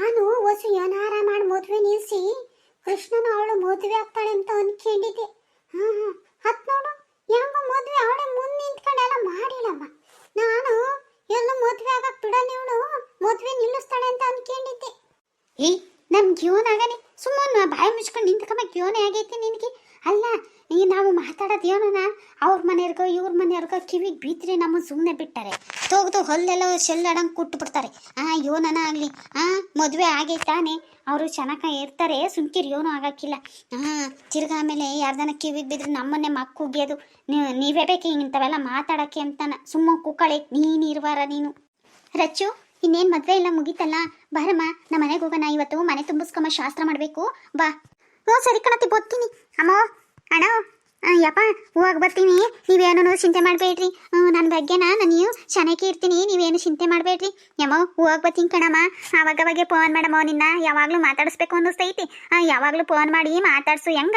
ನಾನು ಹೊಸ ಏನಾರ ಮಾಡಿ ಮದುವೆ ನಿಲ್ಸಿ, ಕೃಷ್ಣನ ಅವಳು ಮದುವೆ ಆಗ್ತಾಳೆ ಅಂತ ಅನ್ಕೊಂಡಿದ್ದೆ. ಹಾ ಹ್ಞೂ ಹತ್ ನೋಡು ಯಾವ ಮದುವೆ ಅವಳೆ ಮುಂದೆ ನಿಂತ್ಕೊಂಡೆಲ್ಲ ಮಾಡಿಲ್ಲಮ್ಮ. ನಾನು ಎಲ್ಲ ಮದುವೆ ಆಗಕ್ ಬಿಡಲ್ಲ ಇವಳು, ಮದುವೆ ನಿಲ್ಲಿಸ್ತಾಳೆ ಅಂತ ಅನ್ಕೊಂಡಿದ್ದೆ. ಏ ನಮ್ ಜೀವನ ಆಗನೆ ಸುಮ್ಮನೆ ಬಾಯಿ ಮುಚ್ಕೊಂಡು ನಿಂತ್ಕೊಂಬಕ್ಕೆ ಯೋನೇ ಆಗೈತಿ ನಿನಗೆ? ಅಲ್ಲ, ಈ ನಾವು ಮಾತಾಡೋದು ಏನನ ಅವ್ರ ಮನೆಯವ್ರಿಗೋ, ಇವ್ರ ಮನೆಯವ್ರಿಗೋ ಕಿವಿಗೆ ಬಿದ್ದರೆ ನಮ್ಮ ಸುಮ್ಮನೆ ಬಿಟ್ಟಾರೆ. ತೋಗ್ದು ಹೊಲ್ಲೆಲ್ಲ ಶೆಲ್ಲಡಂಗೆ ಕುಟ್ಟು ಬಿಡ್ತಾರೆ. ಆ, ಯೋನನ ಆಗಲಿ, ಆ, ಮದುವೆ ಆಗೈತಾನೆ ಅವರು ಚೆನ್ನಾಗಿ ಇರ್ತಾರೆ, ಸುಮ್ಕಿರಿ ಯೋನು ಆಗೋಕ್ಕಿಲ್ಲ. ಹಾಂ ತಿರ್ಗಾ ಆಮೇಲೆ ಯಾರ್ದನ ಕಿವಿಗೆ ಬಿದ್ದರೆ ನಮ್ಮನ್ನೇ ಮಕ್ಕ ನೀವು ನೀವೇ ಬೇಕು ಇಂಥವೆಲ್ಲ ಮಾತಾಡೋಕ್ಕೆ ಅಂತಾನೆ. ಸುಮ್ಮ ಕುಕ್ಕಳೆ ನೀನು ಇರುವಾರ ನೀನು. ರಚ್ಚು ಇನ್ನೇನು ಮದುವೆ ಎಲ್ಲ ಮುಗೀತಲ್ಲ? ಬಾರಮ್ಮ, ನಮ್ಮ ಮನೆಗೆ ಹೋಗೋಣ. ಇವತ್ತು ಮನೆ ತುಂಬಿಸ್ಕೊಂಬ ಶಾಸ್ತ್ರ ಮಾಡಬೇಕು. ಬಾ. ಹ್ಞೂ, ಸರಿ ಕಣತಿ ಬರ್ತೀನಿ. ಅಮ್ಮ, ಅಣ್ಣ ಯಪ್ಪ ಹೋಗಿ ಬರ್ತೀನಿ. ನೀವೇನೋ ಚಿಂತೆ ಮಾಡಬೇಡ್ರಿ. ನನ್ನ ಬಗ್ಗೆನ ನಾನು ಚೆನ್ನಾಗಿ ಇರ್ತೀನಿ. ನೀವೇನು ಚಿಂತೆ ಮಾಡಬೇಡ್ರಿ. ಯಮ್ಮ ಹೋಗಿ ಬರ್ತೀನಿ ಕಣಮ್ಮ. ಅವಾಗವಾಗೆ ಫೋನ್ ಮಾಡಮ್ಮ, ನಿನ್ನ ಯಾವಾಗಲೂ ಮಾತಾಡಿಸ್ಬೇಕು ಅನ್ನಿಸ್ತೈತಿ. ಯಾವಾಗಲೂ ಫೋನ್ ಮಾಡಿ ಮಾತಾಡ್ಸು ಹೆಂಗ?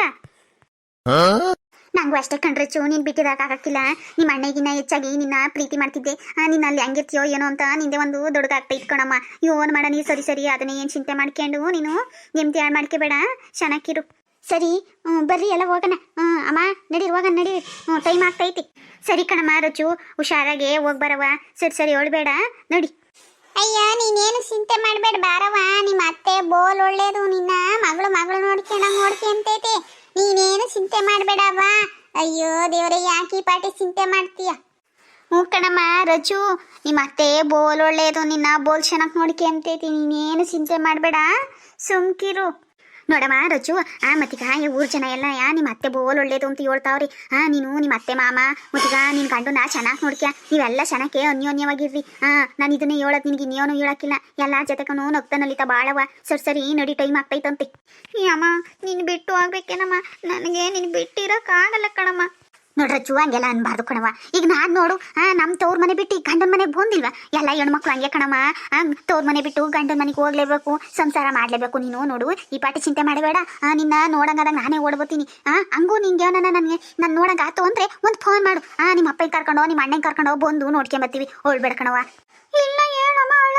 ನಂಗೂ ಅಷ್ಟೇ ಕಂಡ್ರೆ ಚೂ, ನೀನು ಬಿಟ್ಟಿದಾಗ ಆಗಕ್ಕಿಲ್ಲ ನಿಮ್ಮ ಅಣ್ಣಗಿನ್ನ ಹೆಚ್ಚಾಗಿ ನಿನ್ನ ಪ್ರೀತಿ ಮಾಡ್ತಿದ್ದೆ. ನಿನ್ನ ನೀನು ಅಲ್ಲಿ ಹಂಗಿರ್ತೀಯೋ ಏನೋ ಅಂತ ನಿಂದೆ ಒಂದು ದೊಡ್ಡದಾಗ್ತೈತೆ ಕಣಮ್ಮ. ಯೋನ್ ಮಾಡ, ನೀ ಸರಿ ಸರಿ, ಅದನ್ನ ಏನು ಚಿಂತೆ ಮಾಡ್ಕೊಂಡು ನೀನು ನೆಮ್ಮದಿ ಹಾಳು ಮಾಡ್ಕೋಬೇಡ ಚೆನ್ನಾಗಿರು. ಸರಿ ಬರ್ರಿ, ಎಲ್ಲ ಹೋಗೋಣ. ಅಮ್ಮ, ನಡೀರಿ, ಹೋಗೋಣ, ನಡೀರಿ. ಟೈಮ್ ಆಗ್ತೈತಿ. ಸರಿ ಕಣಮ್ಮ, ರಚು, ಹುಷಾರಾಗೆ ಹೋಗಿ ಬರವ ಸರಿ ಸರಿ, ಹೇಳ್ಬೇಡ. ನೋಡಿ. ಅಯ್ಯ, ನೀನೇನು ಚಿಂತೆ ಮಾಡಬೇಡ ಬಾರವ ನಿಮ್ಮ ಅತ್ತೆ ಬೋಲ್ ಒಳ್ಳೇದು, ನಿನ್ನ ಮಗಳು ಮಗಳು ನೋಡ್ಕೊಂಡಂಗ್ ನೋಡ್ಕೊಂತೈತಿ. ನೀನೇನು ಚಿಂತೆ ಮಾಡಬೇಡವ್ವ? ಅಯ್ಯೋ, ದೇವರೇ, ಯಾಕೆ ಪಾಟಿ ಚಿಂತೆ ಮಾಡ್ತೀಯ? ಹ್ಞೂ ಕಣಮ್ಮ ರಜು ನಿಮ್ಮ ಅತ್ತೆ ಬೋಲ್ ಒಳ್ಳೇದು, ನಿನ್ನ ಬೋಲ್ ಚೆನ್ನಾಗಿ ನೋಡ್ಕೊಂತೈತಿ ನೀನೇನು ಚಿಂತೆ ಮಾಡಬೇಡ. ಸುಮ್ಕಿರು. ನೋಡಮ್ಮ ರಜು ಆ, ಮತ್ತೀಗ ಊರ್ ಜನ ಎಲ್ಲ, ಯಾ ನಿಮ್ಮ ಅತ್ತೆ ಬೋಲ್ ಒಳ್ಳೇದು ಅಂತ ಹೇಳ್ತಾವ್ರಿ. ಹಾ ನೀನು ನಿಮ್ಮ ಅತ್ತೆ ಮಾಮ, ಮತ್ತೀಗ, ನಿನ್ ನಾ ಚೆನ್ನಾಗಿ ನೋಡ್ಕ್ಯ? ನೀವೆಲ್ಲ ಚೆನ್ನಾಗೆ ಅನ್ಯೋನ್ಯವಾಗಿರ್ರಿ. ಹಾ ನಾನು ಇದನ್ನೇ ಹೇಳೋದು ನಿನಗೆ ಇನ್ನೇನು ಹೇಳಕ್ಕಿಲ್ಲ. ಎಲ್ಲ ಜೊತೆಗನು ನಗ್ತಾ ನಲಿತಾ ಬಾಳವ ಸರಿ ಸರಿ ನಡಿ ಟೈಮ್ ಆಗ್ತೈತಂತೆ. ಅಮ್ಮ, ನೀನು ಬಿಟ್ಟು ಆಗ್ಬೇಕೇನಮ್ಮ? ನನಗೆ ನೀನು ಬಿಟ್ಟಿರೋಕ್ಕಾಗಲ್ಲ ಕಣಮ್ಮ. ನೋಡ್ರಜ್ಜು ಹಂಗೆಲ್ಲ ಅನ್ಬಾರ್ದು ಕಣವ ಈಗ ನಾನು ನೋಡು ಹಾ ನಮ್ಮ ತವ್ರ ಮನೆ ಬಿಟ್ಟು ಗಂಡನ ಮನೆಗೆ ಬಂದಿಲ್ವಾ? ಎಲ್ಲ ಹೆಣ್ಮಕ್ಳು ಹಂಗೆ ಕಣಮ್ಮ ತೋರ್ ಮನೆ ಬಿಟ್ಟು ಗಂಡನ ಮನೆಗೆ ಹೋಗ್ಲೇಬೇಕು, ಸಂಸಾರ ಮಾಡ್ಲೇಬೇಕು ನೀನು ನೋಡು. ಈ ಪಾಟಿ ಚಿಂತೆ ಮಾಡಬೇಡ. ನಿನ್ನ ನೋಡಂಗಾದಾಗ ನಾನೇ ಓಡ್ಬೋತೀನಿ ಹಂಗೂ ನಿಂಗೆ ನನ್ನ ನನಗೆ, ನಾನು ನೋಡಂಗ ಆತು ಅಂದ್ರೆ ಒಂದು ಫೋನ್ ಮಾಡು. ನಿಮ್ಮ ಅಪ್ಪನ ಕರ್ಕೊಂಡೋ ನಿಮ್ಮ ಅಣ್ಣ ಕರ್ಕೊಂಡೋ ಬಂದು ನೋಡ್ಕೊಂಬತ್ತೀವಿ. ಓಡ್ಬೇಡ ಕಣವ ಇಲ್ಲ ಹ್ಞೂ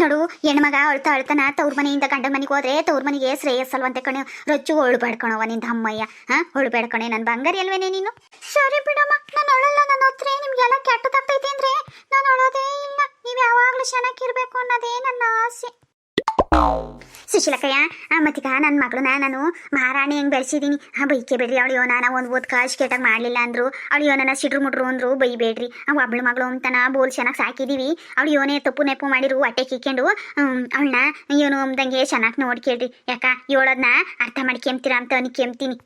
ನೋಡು ಹೆಣ್ಮಗ ಅಳ್ತಾ ಅಳ್ತಾನ ತವ್ರ ಮನೆಯಿಂದ ಗಂಡ ಮನೆಗೆ ಹೋದ್ರೆ ತವ್ರ ಮನೆಗೆ ಶ್ರೇಯಸ್ಸಲ್ವಂತೆ ಕಣೆ, ರೊಚ್ಚು ಹೊಳ್ಬೇಡ್ಕಣವ ನಿಂದ ಅಮ್ಮಯ್ಯ, ಹಾ? ಹೊಳ್ಬೇಡ್ಕಣೆ ನನ್ನ ಬಂಗಾರಿ ಅಲ್ವೇನೆ ನೀನು? ಸರಿ ಬಿಡಮ್ಮ, ನಾನು ಅಳಲ್ಲ ನನ್ನ ಹತ್ರ ನಿಮ್ಗೆಲ್ಲ ಕೆಟ್ಟದಾಗ್ತೈತಿ ಅಂದ್ರೆ ನಾನು ಅಳೋದೇ ಇಲ್ಲ. ನೀವು ಯಾವಾಗಲೂ ಚೆನ್ನಾಗಿರ್ಬೇಕು ಅನ್ನೋದೇ ನನ್ನ ಆಸೆ. ಸುಶೀಲಕ್ಕಯ್ಯ ಮತ್ತೀಗ ನನ್ನ ಮಗಳನ್ನ ನಾನು ಮಹಾರಾಣಿ ಹೆಂಗೆ ಬೆಳೆಸಿದ್ದೀನಿ ಆ, ಬೈಕೆ ಬೇಡ್ರಿ ಅವಳು ಯೋನ ನಾವು ಒಂದು ಓದ್ ಕಾಶ್ ಕೇಟಾಗ ಮಾಡಲಿಲ್ಲ ಅಂದ್ರು. ಅವಳು ಯೋನನ ಸಿಡ್ರು ಮುಟ್ರು ಅಂದ್ರು, ಬೈಬೇಡ್ರಿ. ಆ ಒಬ್ಳು ಮಗಳು ಅಂತನ ಬೋಲ್ ಚೆನ್ನಾಗಿ ಸಾಕಿದೀವಿ. ಅವಳು ಯೋನೇ ತಪ್ಪು ನೆಪ್ಪು ಮಾಡಿರು, ಹೊಟ್ಟೆ ಕಿಕ್ಕೊಂಡು. ಅವಳನ್ನ ಏನು ಅಂದಂಗೆ ಚೆನ್ನಾಗಿ ನೋಡ್ಕೇಳ್ರಿ ಯಾಕ ಹೇಳೋದನ್ನ ಅರ್ಥ ಮಾಡ್ಕೊಂತೀರಾ ಅಂತ ಅನ್ಕೊಂತೀನಿ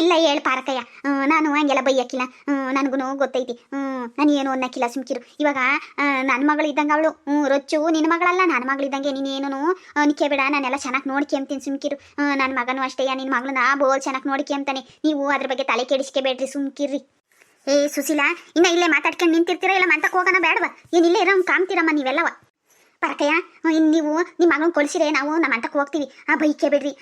ಇಲ್ಲ ಹೇಳು ಪಾರಕಯ್ಯ. ನಾನು ಹಂಗೆಲ್ಲ ಬೈಯಕ್ಕಿಲ್ಲ ನನಗೂ ಗೊತ್ತೈತಿ. ನಾನು ಏನು ಅನ್ನಕ್ಕಿಲ್ಲ ಸುಮ್ಕಿರು. ಇವಾಗ ನನ್ನ ಮಗಳು ಇದ್ದಂಗೆ ಅವಳು. ಹ್ಞೂ ರೊಚ್ಚು ನಿನ್ನ ಮಗಳಲ್ಲ. ನನ್ನ ಮಗಳಿದ್ದಂಗೆ ನೀನೇನು ನಿಕ್ಕೆ ಬೇಡ. ನಾನೆಲ್ಲ ಚೆನ್ನಾಗಿ ನೋಡ್ಕೊಂತೀನಿ ಸುಮ್ಕಿರು. ನನ್ನ ಮಗನೂ ಅಷ್ಟೇ. ನಿನ್ನ ಮಗಳನ್ನ ಬೋಲ್ ಚೆನ್ನಾಗಿ ನೋಡ್ಕೊಂತಾನೆ ನೀವು ಅದ್ರ ಬಗ್ಗೆ ತಲೆ ಕೆಡಿಸ್ಕೋಬೇಡ್ರಿ ಸುಮ್ಕಿರ್ರಿ. ಏ, ಸುಶೀಲಾ, ಇನ್ನ ಇಲ್ಲೇ ಮಾತಾಡ್ಕೊಂಡು ನಿಂತಿರ್ತೀರಾ ಇಲ್ಲ ಮಂತಕ್ಕೆ ಹೋಗೋಣ ಬೇಡವ? ಏನ್ ಇಲ್ಲೇ ಇರೋ ಕಾಮ್ತೀರಮ್ಮ ನೀವೆಲ್ಲವ. ಪರಕಯ್ಯ ನೀವು ನಿಮ್ಮ ಮಗನ ನಾವು ನಮ್ಮ ಅಂತಕ್ಕೆ ಹೋಗ್ತೀವಿ. ಆ, ಬೈಕೆ ಬಿಡ್ರಿ.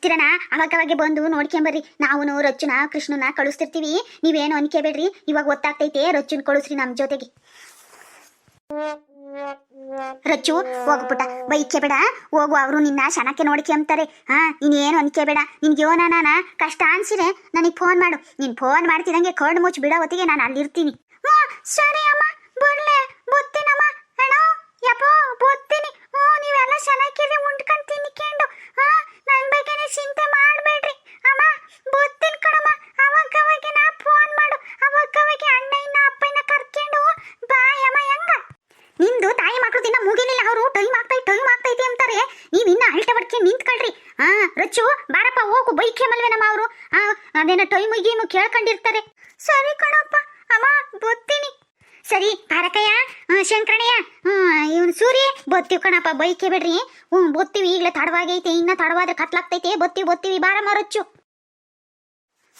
ತಿರಣ ಅವಾಗವಾಗೆ ಬಂದು ನೋಡ್ಕೊಂಬರ್ರಿ ನಾವು ರಚ್ಚುನ ಕೃಷ್ಣನ ಕಳಿಸ್ತಿರ್ತೀವಿ. ನೀವೇನು ಅನ್ಕೋಬೇಡ್ರಿ ಇವಾಗ ಗೊತ್ತಾಗ್ತೈತೆ ರಚ್ಚುನ್ ಕಳಿಸ್ರಿ ನಮ್ಮ ಜೊತೆಗೆ. ರಚ್ಚು ಹೋಗ್ಬಿಟ್ಟ ಬೈಕೆ ಬೇಡ. ಹೋಗು, ಅವರು ನಿನ್ನ ಚೆನ್ನಾಗಿ ನೋಡ್ಕೊಂತಾರೆ ಹಾ ನೀನೇನು ಅನ್ಕೋಬೇಡ ನಿನ್ಗೆ ಯೋನಾನ ಕಷ್ಟ ಅನ್ಸಿರೆ ನನಗೆ ಫೋನ್ ಮಾಡು. ನೀನು ಫೋನ್ ಮಾಡ್ತಿದಂಗೆ ಕಣ್ಣು ಮುಚ್ಚಿ ಬಿಡೋ ಹೊತ್ತಿಗೆ ನಾನು ಅಲ್ಲಿರ್ತೀನಿ. ಸರಿ ಅಮ್ಮ ಬರ್ಲೆ. ಯಪ್ಪೋ ಬತ್ತೀನಿ ಹ್ಞೂ ನೀವೆಲ್ಲ ಚೆನ್ನಾಗಿದೆ ಉಂಡ್ಕೊಂಡು ತಿನ್ಕೊಂಡು. ಹಾ ನನ್ನ ಬಗ್ಗೆನೇ ಚಿಂತೆ ಮಾಡಬೇಡ್ರಿ. ಅಮ್ಮ ಬತ್ತೀನಿ ಕಣಮ್ಮ. ಅವಾಗ ನಾ ಫೋನ್ ಮಾಡು. ಅವಾಗವಾಗೆ ಅಣ್ಣ ಇನ್ನ ಅಪ್ಪನ ಕರ್ಕೊಂಡು ಬಾಯಮ್ಮ ಹೆಂಗ? ನಿಮ್ದು ತಾಯಿ ಮಕ್ಕಳು ದಿನ ಮುಗಿಲಿಲ್ಲ ಅವರು. ಟೈಮ್ ಆಗ್ತೈತೆ ಟೈಮ್ ಆಗ್ತೈತೆ ಅಂತಾರೆ. ನೀವು ಇನ್ನ ಅಲ್ಟೆ ಬಡ್ಕೆ ನಿಂತ್ಕೊಳ್ರಿ. ಹಾ ರಚ್ಚು, ಬಾರಪ್ಪ, ಹೋಗು. ಬೈಕೆ ಮಲ್ವೇನಮ್ಮ ಅವರು. ಹಾ ಅದೇನೋ ಟೈಮ್ ಗೀಮು ಕೇಳ್ಕೊಂಡಿರ್ತಾರೆ. ಸರಿ ಕಣಪ್ಪ. ಅಮ್ಮ ಬತ್ತೀನಿ ಸರಿ ಭಾರಕಯ್ಯ ಶಂಕರಣ್ಯ ಶಂಕರಣ್ಣಯ್ಯ ಇವನು ಸೂರ್ಯ ಬತ್ತೀವಿ ಕಣಪ್ಪ, ಬೈಕೆ ಬಿಡ್ರಿ. ಹ್ಞೂ, ಬತ್ತೀವಿ, ಈಗಲೇ ತಡವಾಗೈತೆ, ಇನ್ನ ತಡವಾದ್ರೆ ಕತ್ಲಾಗ್ತೈತೆ. ಬತ್ತಿ ಬತ್ತೀವಿ, ಬಾರ ಮರಚ್ಚು.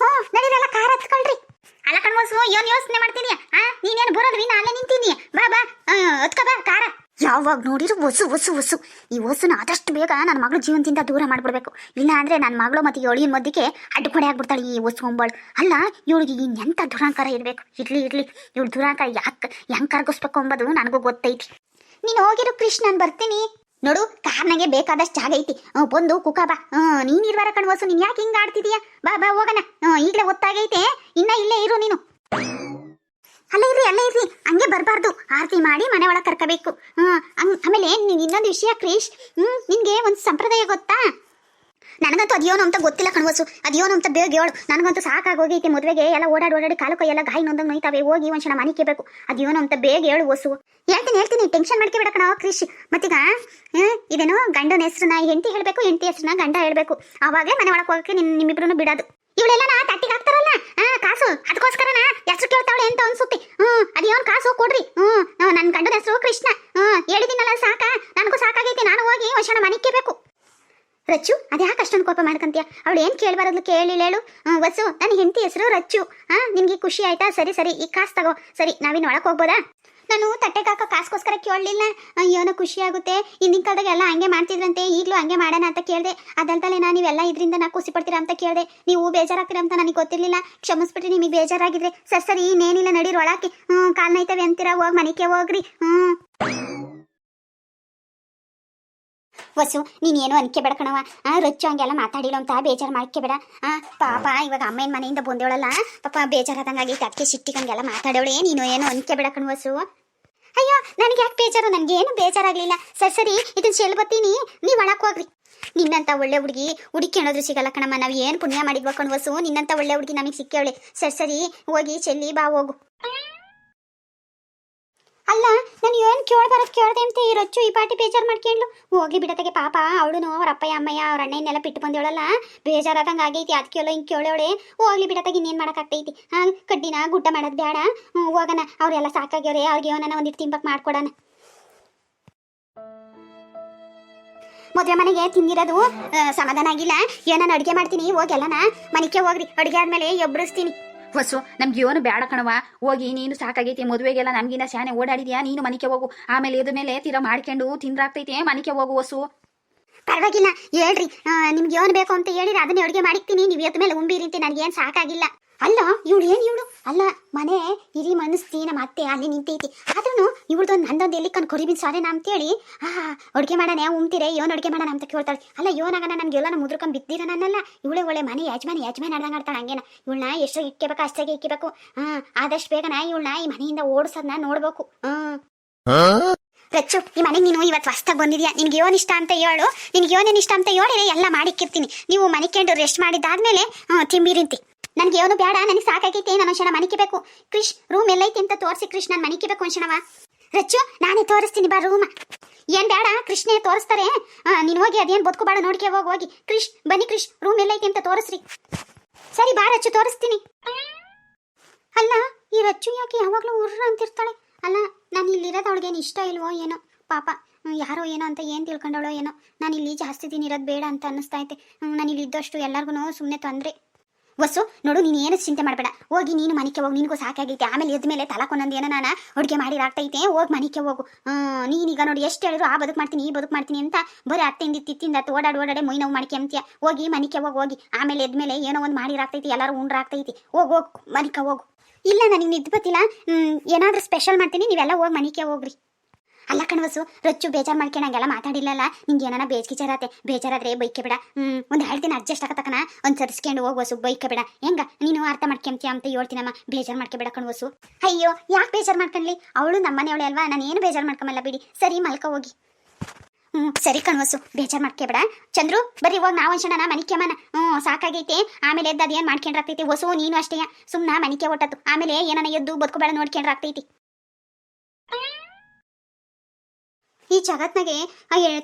ಹ್ಞೂ, ನಡೀರಲ್ಲ, ಕಾರ್ ಹತ್ಕೊಳ್ರಿ. ಅಲ್ಲ ಕಣ್ಮೋಸು ಏನ್ ಯೋಚನೆ ಮಾಡ್ತೀನಿ ಆ, ನೀನೇನು ಬರೋದ್ವಿ ನಾ ಅಲ್ಲೇ ನಿಂತೀನಿ ಬಾ ಬಾ ಹತ್ಕೋ, ಬಾ, ಕಾರ. ಯಾವಾಗ ನೋಡಿದ್ರು ಒಸು ಒಸು ಒಸು. ಈ ಒಸುನ ಆದಷ್ಟು ಬೇಗ ನನ್ನ ಮಗಳು ಜೀವನದಿಂದ ದೂರ ಮಾಡ್ಬಿಡ್ಬೇಕು. ಇಲ್ಲ ಅಂದ್ರೆ ನನ್ನ ಮಗಳು ಮತ್ತೆ ಯೋಳಿ ಮದ್ದಿಗೆ ಅಡ್ಡಪಡೆ ಆಗ್ಬಿಡ್ತಾಳೆ ಈ ಒಸು ಒಂಬಳು ಅಲ್ಲ, ಇವಳಿಗೆ ಎಂಥ ದುರಾಂಕಾರ ಇರಬೇಕು? ಇರ್ಲಿ ಇರ್ಲಿ. ಇವಳು ದುರಾಂಕಾರ ಯಾಕೆ, ಹೆಂಗ್ ಕರ್ಗಿಸ್ಬೇಕು ಅಂಬೋದು ನನಗೂ ಗೊತ್ತೈತಿ. ನೀನು ಹೋಗಿರು ಕೃಷ್ಣನ್ ಬರ್ತೀನಿ. ನೋಡು, ಕಾರ್ನಾಗೆ ಬೇಕಾದಷ್ಟು ಜಾಗ ಐತಿ. ಬಂದು ಕುಕ ಬಾ. ನೀನು ನೀನ್ ಕಣ್ ವಸು ನೀನ್ ಯಾಕೆ ಹಿಂಗ ಆಡ್ತಿದೀಯ? ಬಾ ಬಾ, ಹೋಗಣ. ಈಗಲೇ ಒತ್ತಾಗೈತೆ. ಇನ್ನ ಇಲ್ಲೇ ಇರು ನೀನು. ಅಲ್ಲೇ ಇರ್ರಿ ಅಲ್ಲೇ ಇರ್ರಿ. ಹಂಗೆ ಬರಬಾರ್ದು. ಆರತಿ ಮಾಡಿ ಮನೆ ಒಳಗೆ ಕರ್ಕೋಬೇಕು. ಹ್ಮ್ ಆಮೇಲೆ ನೀನ್ ಇನ್ನೊಂದು ವಿಷಯ ಕ್ರೀಶ್ ಹ್ಮ್, ನಿನ್ಗೆ ಒಂದು ಸಂಪ್ರದಾಯ ಗೊತ್ತಾ? ನನಗಂತೂ ಅದೇನು ಅಂತ ಗೊತ್ತಿಲ್ಲ ಕಣವಸು ಅದೇನು ಅಂತ ಬೇಗ ಹೇಳು ನನಗಂತೂ ಸಾಕಾಗಿ ಹೋಗೈತೆ ಮದುವೆಗೆ. ಎಲ್ಲ ಓಡಾಡಿ ಓಡಾಡಿ ಕಾಲು ಕೈಯೆಲ್ಲ ಗಾಯಿ ನೊಂದಂಗೆ ನೋಯ್ತಾವೆ. ಹೋಗಿ ಒಂದು ಕ್ಷಣ ಮನೆ ಕೇಬೇಕು ಅದೇನು ಅಂತ ಬೇಗ ಹೇಳು ವಸು ಹೇಳ್ತೀನಿ ಹೇಳ್ತೀನಿ. ಟೆನ್ಷನ್ ಮಾಡ್ಕೊಬೇಡ ಕಣ ಕೃಷಿ ಮತ್ತೀಗ ಇದೇನು ಗಂಡನ ಹೆಸ್ರನ್ನ ಹೆಂಡತಿ ಹೇಳ್ಬೇಕು, ಹೆಂಡತಿ ಹೆಸ್ರನ್ನ ಗಂಡ ಹೇಳ್ಬೇಕು. ಅವಾಗಲೇ ಮನೆ ಒಳಗೆ ಹೋಗಕ್ಕೆ ನಿಮ್ ನಿಮ್ಮಿಬ್ರು ಬಿಡೋದು. ಇವಳೆಲ್ಲ ನಾ ತಟ್ಟಿಗೆ ಹಾಕ್ತಾರಲ್ಲ? ಕಾಸು? ಅದಕ್ಕೋಸ್ಕರನ ಹೆಸರು ಕೇಳ್ತಾವಳೆ ಅಂತ ಅನ್ಸುತ್ತೆ ಹ್ಮ್, ಅದೇನು ಕಾಸು ಕೊಡ್ರಿ. ಹ್ಮ್ ನನ್ನ ಗಂಡನ ಹೆಸರು ಕೃಷ್ಣ. ಹ್ಮ್, ಹೇಳಿದಿನಲ್ಲ ಸಾಕಾ? ನನಗೂ ಸಾಕಾಗೈತಿ. ನಾನು ಹೋಗಿ ಒಂದು ಕ್ಷಣ ಮನೆ ಕೇಬೇಕು ರಚ್ಚು ಅದ್ಯಾಕೆ ಅಷ್ಟೊಂದು ಕೋಪ ಮಾಡ್ಕಂತೀಯ? ಅವಳು ಏನು ಕೇಳಬಾರದು ಕೇಳಿಲ್ಲ ಹೇಳು. ವಸು ನನ್ನ ಹೆಂಡತಿ ಹೆಸರು ರಚ್ಚು. ಹಾ ನಿಮಗೆ ಖುಷಿ ಆಯ್ತಾ? ಸರಿ ಸರಿ ಈ ಕಾಸು ತಗೋ. ಸರಿ ನಾವಿನ್ ಒಳಗೆ ಹೋಗ್ಬೋದಾ? ನಾನು ತಟ್ಟೆ ಕಾಕ, ಕಾಸ್ಗೋಸ್ಕರ ಕೇಳಲಿಲ್ಲ. ಏನೋ ಖುಷಿ ಆಗುತ್ತೆ. ಹಿಂದಿನ ಕಾಲದಾಗ ಎಲ್ಲ ಹಂಗೆ ಮಾಡ್ತಿದ್ರಂತೆ. ಈಗಲೂ ಹಂಗೆ ಮಾಡೋಣ ಅಂತ ಕೇಳಿದೆ. ಅದಲ್ದಲೆ ನಾನು ನೀವೆಲ್ಲ ಇದರಿಂದ ನಾ ಖುಷಿ ಪಡ್ತೀರಾ ಅಂತ ಕೇಳಿದೆ. ನೀವು ಬೇಜಾರಾಗ್ತೀರಾ ಅಂತ ನನಗೆ ಗೊತ್ತಿರಲಿಲ್ಲ. ಕ್ಷಮಿಸ್ಬಿಟ್ರಿ, ನಿಮಗೆ ಬೇಜಾರಾಗಿದ್ರೆ. ಸರ್, ಸರಿ, ಇನ್ನೇನಿಲ್ಲ, ನಡೀರಿ ಒಳಕ್ಕೆ ಹ್ಞೂ ಕಾಲ್ ನೈತವೆ ಅಂತೀರಾ ಹೋಗಿ, ಮನೆಗೆ ಹೋಗ್ರಿ. ಹ್ಞೂ ವಸು ನೀನು ಏನು ಅನ್ಕೆ ಬೇಡ ಕಣವ ರೊಚ್ಚು ಹಂಗೆಲ್ಲ ಮಾತಾಡಿಲ್ಲ ಅಂತ ಬೇಜಾರು ಮಾಡ್ಕೆ ಆ, ಪಾಪ, ಇವಾಗ ಅಮ್ಮನ ಮನೆಯಿಂದ ಬಂದೇವಳಲ್ಲ. ಪಾಪ ಬೇಜಾರಾದಂಗೆ ಆಗೈತೆ ಅದಕ್ಕೆ ಸಿಟ್ಟಿಗಂಗೆಲ್ಲ ಮಾತಾಡೋಳೆ ನೀನು ಏನು ಅನ್ಕೆ ಬೇಡ ಕಣ್ ವಸು. ಅಯ್ಯೋ, ನನಗೆ ಯಾಕೆ ಬೇಜಾರು? ನನಗೆ ಏನು ಬೇಜಾರಾಗಲಿಲ್ಲ. ಸರಿ ಸರಿ ಇದನ್ನ ಚೆಲ್ಬತ್ತೀನಿ ನೀವು ಒಳಕ್ಕೆ ಹೋಗ್ರಿ. ನಿನ್ನಂತ ಒಳ್ಳೆ ಹುಡುಗಿ ಹುಡುಕೇಳೋದ್ರು ಸಿಗಲ್ಲ ಕಣಮ್ಮ. ನಾವು ಏನು ಪುಣ್ಯ ಮಾಡಿದ್ವ ಕಣ್ ವಸು? ನಿನ್ನಂತ ಒಳ್ಳೆ ಹುಡುಗಿ ನಮಗೆ ಸಿಕ್ಕೇವಳೆ. ಸರಿ ಸರಿ, ಹೋಗಿ ಚೆಲ್ಲಿ ಬಾ, ಹೋಗು. ಅಲ್ಲ, ನಾನು ಏನು ಕೇಳ್ಬಾರದು ಕೇಳ್ದೆ ಅಂತ. ಈ ರೊಚ್ಚು, ಈ ಪಾಟಿ ಬೇಜಾರು ಮಾಡ್ಕೊಂಡ್ಲು. ಹೋಗಿ ಬಿಡತ್ತಗೆ ಪಾಪ ಅವಳು ಅವ್ರ ಅಪ್ಪಯ್ಯ, ಅಮ್ಮಯ್ಯ, ಅವ್ರ ಅಣ್ಣನೆಲ್ಲ ಬಿಟ್ಟು ಬಂದೇಳಲ್ಲ. ಬೇಜಾರಾದಂಗೆ ಆಗೈತಿ ಅದಕ್ಕೆ ಕೇಳೋ, ಹಿಂಗೆ ಕೇಳೋಳೆ. ಹೋಗ್ಲಿ ಬಿಡತ್ತಗೆ, ಇನ್ನೇನು ಮಾಡೋಕ್ಕಾಗ್ತೈತಿ. ಹಾಂ, ಕಡ್ಡಿನ ಗುಡ್ಡ ಮಾಡೋದು ಬೇಡ ಹೋಗೋಣ. ಅವರೆಲ್ಲ ಸಾಕಾಗ್ಯವ್ರೆ. ಅವ್ರಿಗೆ ಏನನ ಒಂದಿಟ್ಟು ತಿಂಬಕ್ ಮಾಡ್ಕೊಡೋಣ. ಮೊದಲ ಮನೆಗೆ ತಿಂದಿರೋದು ಸಮಾಧಾನ ಆಗಿಲ್ಲ. ಏನನ್ನ ಅಡುಗೆ ಮಾಡ್ತೀನಿ, ಹೋಗಿ ಎಲ್ಲನ. ಮನೆಗೆ ಹೋಗ್ರಿ. ಅಡುಗೆ ಆದಮೇಲೆ ಎಬ್ಬರಿಸ್ತೀನಿ ಹೊಸು, ನಮ್ಗೆ ಏನು ಬೇಡ ಕಣವ ಹೋಗಿ, ನೀನು ಸಾಕಾಗೈತಿ, ಮದುವೆಗೆಲ್ಲ ನಮ್ಗಿನ ಶಾನೆ ಓಡಾಡಿದ್ಯಾ? ನೀನು ಮನೆಗೆ ಹೋಗು. ಆಮೇಲೆ ಇದ್ರ ಮೇಲೆ ತೀರಾ ಮಾಡ್ಕೊಂಡು ತಿಂದ್ರಾಗ್ತೈತೆ, ಮನೆಗೆ ಹೋಗು ಹೊಸು. ಪರವಾಗಿಲ್ಲ, ಹೇಳ್ರಿ. ನಿಮ್ಗೆ ಏನು ಬೇಕು ಅಂತ ಹೇಳಿದ್ರೆ ಅದನ್ನೇ ಅಡುಗೆ ಮಾಡಿಕ್ತೀನಿ ನೀವು ಎದ್ದ ಮೇಲೆ ಉಂಬಿರಿಂತಿ ನನಗೇನು ಸಾಕಾಗಿಲ್ಲ. ಅಲ್ಲ ಇವಳು ಏನು ಇವಳು? ಅಲ್ಲ ಮನೆ ಇರಿ ಮನಸ್ತಿ ನಮ್ಮ ಅತ್ತೆ ಅಲ್ಲಿ ನಿಂತೈತಿ. ಆದ್ರೂ ಇವಳ್ದೊಂದು ನಂದೊಂದು ಎಲ್ಲಿ ಕಣ್ ಕೊರಿಬಿನ್ ಸಾರೇನ ಅಂತೇಳಿ ಆ ಅಡುಗೆ ಮಾಡೋಣ ಉಮ್ತಿರೇ ಏನು ಅಡುಗೆ ಮಾಡೋಣ ಅಂತ ಕೇಳ್ತಾಳೆ. ಅಲ್ಲ ಯೋನಾಗನ ನನಗೆ ಎಲ್ಲ ಮುದ್ರಕೊಂಡು ಬಿದ್ದಿರ ನನ್ನಲ್ಲ. ಇವಳೆ ಒಳ್ಳೆ ಮನೆ ಯಜಮಾನ ಯಜಮಾನ ಆಡ್ದಂಗೆ ಆಡ್ತಾಳೆ ಹಂಗೇನ. ಇವಳನ್ನ ಎಷ್ಟು ಇಕ್ಕಬೇಕು ಅಷ್ಟಾಗಿ ಇಕ್ಕಬೇಕು. ಹಾಂ ಆದಷ್ಟು ಬೇಗನ ಇವಳನ್ನ ಈ ಮನೆಯಿಂದ ಓಡಿಸೋದನ್ನ ನೋಡ್ಬೇಕು. ಹ್ಮ್ ರಚ್ಚು ಈ ಮನೆಗೆ ನೀನು ಇವತ್ತು ಹೊಸ್ದಾಗಿ ಬಂದಿದ್ಯಾ? ನಿನ್ಗೆ ಯೋನ್ ಇಷ್ಟ ಅಂತ ಹೇಳು. ನಿನ್ಗೆ ಏನೇನು ಇಷ್ಟ ಅಂತ ಹೇಳಿದ್ರೆ ಎಲ್ಲ ಮಾಡಿಕ್ಕಿರ್ತೀನಿ ನೀವು ಮನಿಕೊಂಡು ರೆಸ್ಟ್ ಮಾಡಿದ್ದಾದ್ಮೇಲೆ ತಿಂಬಿರಿಂತಿ ನನಗೆ ಏನು ಬೇಡ ನನಗೆ ಸಾಕಾಗೈತೆ, ನಾನು ಕ್ಷಣ ಮನಿಕೆ ಬೇಕು. ಕ್ರಿಶ್ ರೂಮ್ ಎಲ್ಲೈತಿ ಅಂತ ತೋರಿಸಿ ಕೃಷ್ಣ ನಾನು ಮನಿಕೆ ಬೇಕು ಕ್ಷಣವ. ರಚ್ಚು, ನಾನೇ ತೋರಿಸ್ತೀನಿ ಬಾ ರೂಮ್ ಏನ್ ಬೇಡ ಕೃಷ್ಣೇ ತೋರಿಸ್ತಾರೆ. ನೀನು ಹೋಗಿ ಅದೇನು ಬದುಕುಬಾಡ ನೋಡ್ಕೆ ಹೋಗಿ ಹೋಗಿ. ಕ್ರಿಶ್ ಬನ್ನಿ ಕ್ರಿಶ್ ರೂಮ್ ಎಲ್ಲೈತಿ ಅಂತ ತೋರಿಸ್ರಿ. ಸರಿ ಬಾ ರಚ್ಚು, ತೋರಿಸ್ತೀನಿ. ಅಲ್ಲ, ಈ ರಚ್ಚು ಯಾಕೆ ಯಾವಾಗಲೂ ಉರ್ರ ಅಂತಿರ್ತಾಳೆ? ಅಲ್ಲ, ನಾನು ಇಲ್ಲಿರೋದು ಅವಳಿಗೇನು ಇಷ್ಟ ಇಲ್ವೋ ಏನೋ? ಪಾಪ ಯಾರೋ ಏನೋ ಅಂತ ಏನು ತಿಳ್ಕೊಂಡವಳೋ ಏನೋ? ನಾನು ಇಲ್ಲಿ ಜಾಸ್ತಿ ದಿನ ಇರೋದು ಬೇಡ ಅಂತ ಅನ್ನಿಸ್ತಾ ಐತೆ. ನಾನು ಇಲ್ಲಿ ಇದ್ದಷ್ಟು ಎಲ್ಲರಿಗೂ ಸುಮ್ಮನೆ ತೊಂದರೆ. ವಸು ನೋಡು, ನೀನು ಏನು ಚಿಂತೆ ಮಾಡಬೇಡ. ಹೋಗಿ, ನೀನು ಮನೆಗೆ ಹೋಗಿ, ನಿನಗೂ ಸಾಕಾಗೈತೆ. ಆಮೇಲೆ ಎದ್ದ ಮೇಲೆ ತಲಾಕೊಂದೊಂದು ಏನೋ ನಾನು ಅಡುಗೆ ಮಾಡಿರಾಗ್ತೈತೆ ಹೋಗಿ ಮನೆಗೆ ಹೋಗು. ನೀನೀಗ ನೋಡಿ, ಎಷ್ಟು ಹೇಳಿದ್ರು, ಆ ಬದುಕು ಮಾಡ್ತೀನಿ, ಈ ಬದುಕು ಮಾಡ್ತೀನಿ ಅಂತ ಬರೀ ಅತ್ತಿಂದ ತಿತ್ತಿಂದ ಓಡಾಡಿ ಓಡಾಡೆ ಮೈ ನೋವು ಮಾಡ್ಕೊಂತೀಯ ಹೋಗಿ, ಮನೆಗೆ ಹೋಗಿ ಹೋಗಿ. ಆಮೇಲೆ ಎದ್ಮೇಲೆ ಏನೋ ಒಂದು ಮಾಡಿರಾಗ್ತೈತಿ ಎಲ್ಲರೂ ಉಂಡ್ರಾಗ್ತೈತಿ ಹೋಗಿ, ಹೋಗು, ಮನೆಗೆ ಹೋಗು. ಇಲ್ಲ ನನಗೆ ನಿದ್ದು ಬತ್ತಿಲ್ಲ ಏನಾದರೂ ಸ್ಪೆಷಲ್ ಮಾಡ್ತೀನಿ, ನೀವೆಲ್ಲ ಹೋಗಿ ಮನೆಗೆ ಹೋಗ್ರಿ. ಅಲ್ಲ ಕಣವಸು, ರಚ್ಚು ಬೇಜಾರು ಮಾಡ್ಕೊಂಡಂಗೆಲ್ಲ ಮಾತಾಡಿಲ್ಲಲ್ಲ? ನಿಂಗೆ ಏನಾನ ಬೇಜಾರತ್ತೆ ಬೇಜಾರಾದ್ರೆ ಬೈಕೆ ಬೇಡ. ಹ್ಮ್, ಒಂದು ಎರಡು ದಿನ ಅಡ್ಜಸ್ಟ್ ಆಗತಕ್ಕನ ಒಂದು ಸರಿಸ್ಕೊಂಡು ಹೋಗುವಸು ಬೈಕೆ ಬೇಡ. ಹೆಂಗ? ನೀನು ಅರ್ಥ ಮಾಡ್ಕೊಂತೀಯ ಅಂತ ಹೇಳ್ತೀನಮ್ಮ ಬೇಜಾರು ಮಾಡ್ಕೊಬೇಡ ಕಣ್ವಸು. ಅಯ್ಯೋ, ಯಾಕೆ ಬೇಜಾರು ಮಾಡ್ಕೊಂಡ್ಲಿ ಅವಳು ನಮ್ಮ ಅವಳೇ ಅಲ್ವಾ? ನಾನು ಏನು ಬೇಜಾರು ಮಾಡ್ಕೊಂಬಲ್ಲ ಬಿಡಿ. ಸರಿ, ಮಲ್ಕ ಹೋಗಿ. ಹ್ಞೂ ಸರಿ ಕಣ್ವಸು, ಬೇಜಾರು ಮಾಡ್ಕೊಬೇಡ ಚಂದ್ರು, ಬರ್ರಿ ಹೋಗಿ ನಾವು ಅನ್ಸೋಣ ಮನಿಕೆ ಮನ ಹ್ಞೂ ಸಾಕಾಗೈತೆ. ಆಮೇಲೆ ಎದ್ದು ಅದೇನು ಮಾಡ್ಕೊಂಡ್ರಾಗ್ತೈತಿ ಹೊಸು ನೀನು ಅಷ್ಟೇ ಸುಮ್ಮನೆ ಮನಿಕೆ ಒಟ್ಟತ್ತು ಆಮೇಲೆ ಏನಾನ ಎದ್ದು ಬದುಕುಬೇಡ ನೋಡ್ಕೊಂಡ್ರಾಗ್ತೈತಿ ಈ ಜಗತ್ನಾಗೆ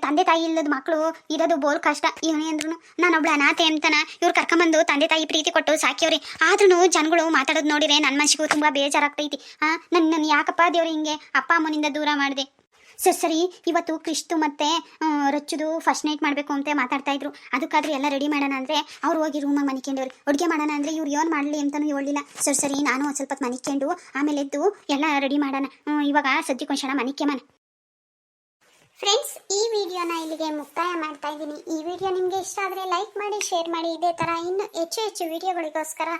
ತಂದೆ ತಾಯಿ ಇಲ್ಲದ ಮಕ್ಕಳು ಇರೋದು ಬೋಲ್ ಕಷ್ಟ. ಇವನೇ ಅಂದ್ರು ನಾನೊಬ್ಳು ಅನಾಥೆ ಅಂತಾನ ಇವ್ರು ಕರ್ಕೊಂಬಂದು ತಂದೆ ತಾಯಿ ಪ್ರೀತಿ ಕೊಟ್ಟು ಸಾಕಿಯವ್ರಿ. ಆದ್ರೂ ಜನಗಳು ಮಾತಾಡೋದು ನೋಡಿದ್ರೆ ನನ್ನ ಮನಸ್ಸಿಗೂ ತುಂಬಾ ಬೇಜಾರಾಗ್ತೈತಿ. ಆ ನನ್ನ ನನ್ನ ಯಾಕಪ್ಪ ದೇವ್ರು ಹಿಂಗೆ ಅಪ್ಪ ಅಮ್ಮನಿಂದ ದೂರ ಮಾಡಿದೆ? ಸರ್, ಸರಿ, ಇವತ್ತು ಕ್ರಿಸ್ತು ಮತ್ತೆ ರಚ್ಚುದು ಫಸ್ಟ್ ನೈಟ್ ಮಾಡಬೇಕು ಅಂತ ಮಾತಾಡ್ತಾ ಇದ್ರು. ಅದಕ್ಕಾದ್ರೂ ಎಲ್ಲ ರೆಡಿ ಮಾಡೋಣ ಅಂದ್ರೆ ಅವ್ರು ಹೋಗಿ ರೂಮಾಗ ಮನಿಕೊಂಡವ್ರು. ಅಡುಗೆ ಮಾಡೋಣ ಅಂದ್ರೆ ಇವ್ರು ಏನು ಮಾಡಲಿ ಅಂತಲೂ ಹೇಳಿಲ್ಲ ಸರ್, ಸರಿ, ನಾನು ಒಂದು ಸ್ವಲ್ಪ ಮನಿಕೊಂಡು ಆಮೇಲೆ ಎದ್ದು ಎಲ್ಲ ರೆಡಿ ಮಾಡೋಣ. ಇವಾಗ ಸದ್ಯಕ್ಕೆ ಮನಿಕೆ ಮನ. ಫ್ರೆಂಡ್ಸ್ ಈ ವಿಡಿಯೋನ ಇಲ್ಲಿಗೆ ಮುಕ್ತಾಯ ಮಾಡ್ತಾ ಇದ್ದೀನಿ. ಈ ವಿಡಿಯೋ ನಿಮಗೆ ಇಷ್ಟ ಆದರೆ ಲೈಕ್ ಮಾಡಿ ಶೇರ್ ಮಾಡಿ. ಇದೇ ಥರ ಇನ್ನು ಹೆಚ್ಚು ಹೆಚ್ಚು ವಿಡಿಯೋಗಳಿಗೋಸ್ಕರ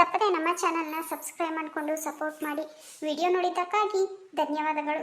ತಪ್ಪದೆ ನಮ್ಮ ಚಾನಲ್ನ ಸಬ್ಸ್ಕ್ರೈಬ್ ಮಾಡಿಕೊಂಡು ಸಪೋರ್ಟ್ ಮಾಡಿ. ವಿಡಿಯೋ ನೋಡಿದ್ದಕ್ಕಾಗಿ ಧನ್ಯವಾದಗಳು.